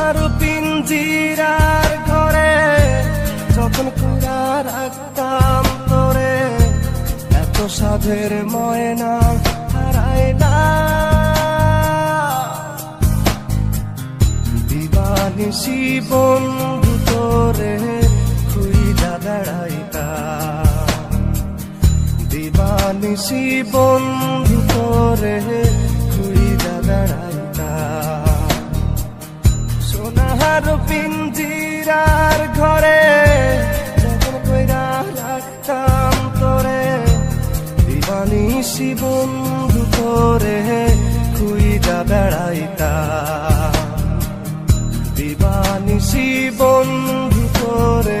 সোনার পিঞ্জিরার ঘরে, যখন কইরা রাখতাম তোরে এত সাধের ময়না হারায় না। দিবানিসি বন্ধু তোরে খুইলা বেড়াইতা দিবানিসি বন্ধু তোরে খুইলা বেড়াইতা সোনার পিঞ্জিরার ঘরে, যখন কইরা রাখতাম তোরে, দিবানি বন্ধু তোরে খুইলা বেড়াইতা দিবানিসি বন্ধু তোরে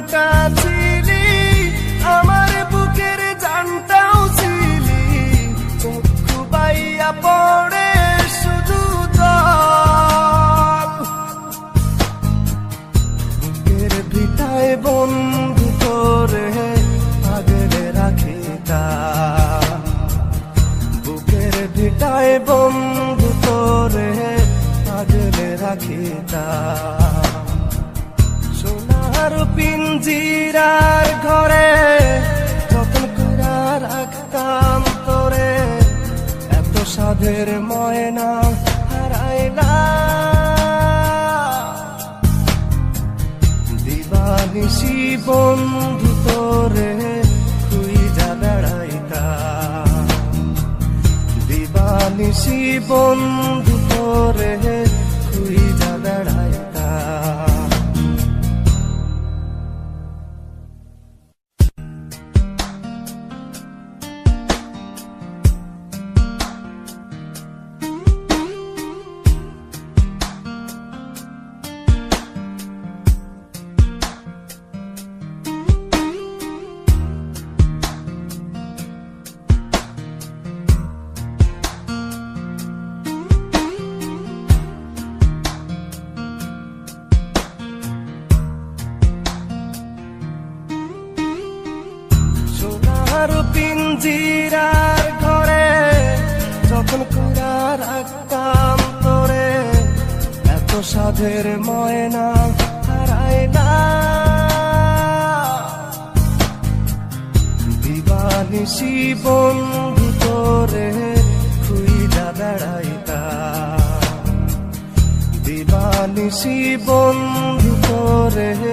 প্রাণটা ছিলি, আমার বুকের জানটাও ছিলি। চক্ষু বাইয়া পড়ে শুধু বুকের ভিটায় বন্ধু তোরে আগলে রাখিতা। বুকের ভিটায় বন্ধু তোরে আগলে রাখিতা। সোনার পিঞ্জিরার ঘরে যখন কইরা রাখতাম তোরে, এত সাধের ময়না হারাইলা দিবানিসি বন্ধু তোরে খুইজা বেড়াইতা দিবানিসি বন্ধু তোরে সোনার পিঞ্জিরার ঘরে, যখন কইরা রাখতাম তোরে এত সাধের ময়না হারায় না। দিবানিসি বন্ধু তোরে খুইলা বেড়াইতা দিবানিসি বন্ধু তোরে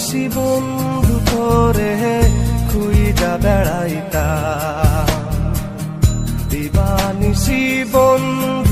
বেশি বন্ধু করে খুইজা বেড়াইতা। দিবানিসি বন্ধু